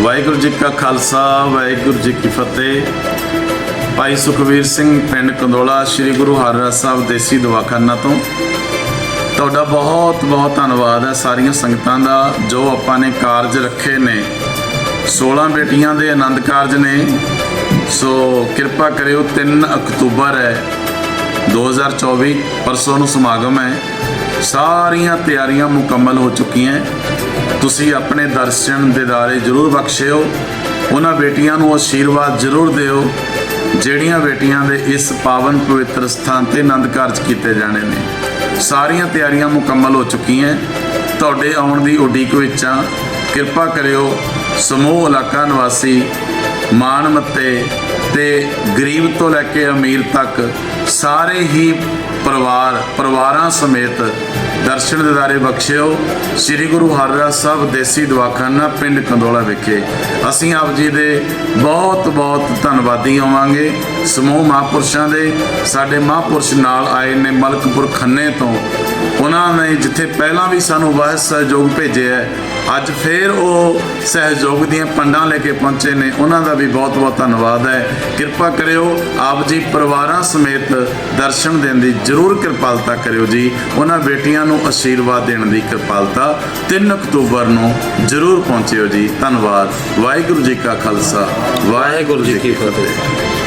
ਵਾਹਿਗੁਰੂ ਜੀ ਕਾ ਖਾਲਸਾ, ਵਾਹਿਗੁਰੂ ਜੀ ਕੀ ਫਤਿਹ। ਭਾਈ ਸੁਖਵੀਰ ਸਿੰਘ, ਪਿੰਡ ਕੰਦੋਲਾ, ਸ੍ਰੀ ਗੁਰੂ ਹਰਿਰਾਜ ਸਾਹਿਬ ਦੇਸੀ ਦਵਾਖਾਨਾ ਤੋਂ। ਤੁਹਾਡਾ ਬਹੁਤ ਬਹੁਤ ਧੰਨਵਾਦ ਹੈ ਸਾਰੀਆਂ ਸੰਗਤਾਂ ਦਾ, ਜੋ ਆਪਾਂ ਨੇ ਕਾਰਜ ਰੱਖੇ ਨੇ। 16 ਬੇਟੀਆਂ ਦੇ ਆਨੰਦ ਕਾਰਜ ਨੇ। ਸੋ ਕਿਰਪਾ ਕਰਿਓ 3 ਅਕਤੂਬਰ ਹੈ। 2024 ਪਰਸੋਂ ਨੂੰ ਸਮਾਗਮ ਹੈ। ਸਾਰੀਆਂ ਤਿਆਰੀਆਂ ਮੁਕੰਮਲ ਹੋ ਚੁੱਕੀਆਂ। ਤੁਸੀਂ ਆਪਣੇ ਦਰਸ਼ਨ ਦਿਦਾਰੇ ਜ਼ਰੂਰ ਬਖਸ਼ਿਓ। ਉਹਨਾਂ ਬੇਟੀਆਂ ਨੂੰ ਆਸ਼ੀਰਵਾਦ ਜ਼ਰੂਰ ਦਿਓ, ਜਿਹੜੀਆਂ ਬੇਟੀਆਂ ਦੇ ਇਸ ਪਾਵਨ ਪਵਿੱਤਰ ਸਥਾਨ ਤੇ ਆਨੰਦ ਕਾਰਜ ਕੀਤੇ ਜਾਣੇ ਨੇ। ਸਾਰੀਆਂ ਤਿਆਰੀਆਂ ਮੁਕੰਮਲ ਹੋ ਚੁੱਕੀਆਂ ਤੁਹਾਡੇ ਆਉਣ ਦੀ ਉਡੀਕ ਵਿੱਚ ਹਾਂ। ਕਿਰਪਾ ਕਰਿਓ, ਸਮੂਹ ਇਲਾਕਾ ਨਿਵਾਸੀ ਮਾਣ ਮੱਤੇ ਤੇ ਗਰੀਬ ਤੋਂ ਲੈ ਕੇ ਅਮੀਰ ਤੱਕ ਸਾਰੇ ਹੀ ਪਰਿਵਾਰ, ਪਰਿਵਾਰਾਂ ਸਮੇਤ ਦਰਸ਼ਨ ਦਿਦਾਰੇ ਬਖਸ਼ਿਓ। ਸ੍ਰੀ ਗੁਰੂ ਹਰਿਰਾਜ ਸਾਹਿਬ ਦੇਸੀ ਦਵਾਖਾਨਾ ਪਿੰਡ ਕੰਦੋਲਾ ਵਿਖੇ ਅਸੀਂ ਆਪ ਜੀ ਦੇ ਬਹੁਤ ਬਹੁਤ ਧੰਨਵਾਦੀ ਹੋਵਾਂਗੇ। ਸਮੂਹ ਮਹਾਂਪੁਰਸ਼ਾਂ ਦੇ ਸਾਡੇ ਮਹਾਂਪੁਰਸ਼ ਨਾਲ ਆਏ ਨੇ ਮਲਕਪੁਰ ਖੰਨੇ ਤੋਂ ਉਹਨਾਂ ਨੇ ਜਿੱਥੇ ਪਹਿਲਾਂ ਵੀ ਸਾਨੂੰ ਵਾਹਿਦ ਸਹਿਯੋਗ ਭੇਜਿਆ ਹੈ, ਅੱਜ ਫੇਰ ਉਹ ਸਹਿਯੋਗ ਦੀਆਂ ਪੰਡਾਂ ਲੈ ਕੇ ਪਹੁੰਚੇ ਨੇ। ਉਹਨਾਂ ਦਾ ਵੀ ਬਹੁਤ ਬਹੁਤ ਧੰਨਵਾਦ ਹੈ। ਕਿਰਪਾ ਕਰਿਓ ਆਪ ਜੀ ਪਰਿਵਾਰਾਂ ਸਮੇਤ ਦਰਸ਼ਨ ਦੇਣ ਦੀ ਜ਼ਰੂਰ ਕਿਰਪਾਲਤਾ ਕਰਿਓ ਜੀ। ਉਹਨਾਂ ਬੇਟੀਆਂ ਨੂੰ ਆਸ਼ੀਰਵਾਦ ਦੇਣ ਦੀ ਕਿਰਪਾਲਤਾ 3 ਅਕਤੂਬਰ ਨੂੰ ਜ਼ਰੂਰ ਪਹੁੰਚਿਓ ਜੀ। ਧੰਨਵਾਦ। ਵਾਹਿਗੁਰੂ ਜੀ ਕਾ ਖਾਲਸਾ। ਵਾਹਿਗੁਰੂ ਜੀ ਕੀ ਫਤਿਹ।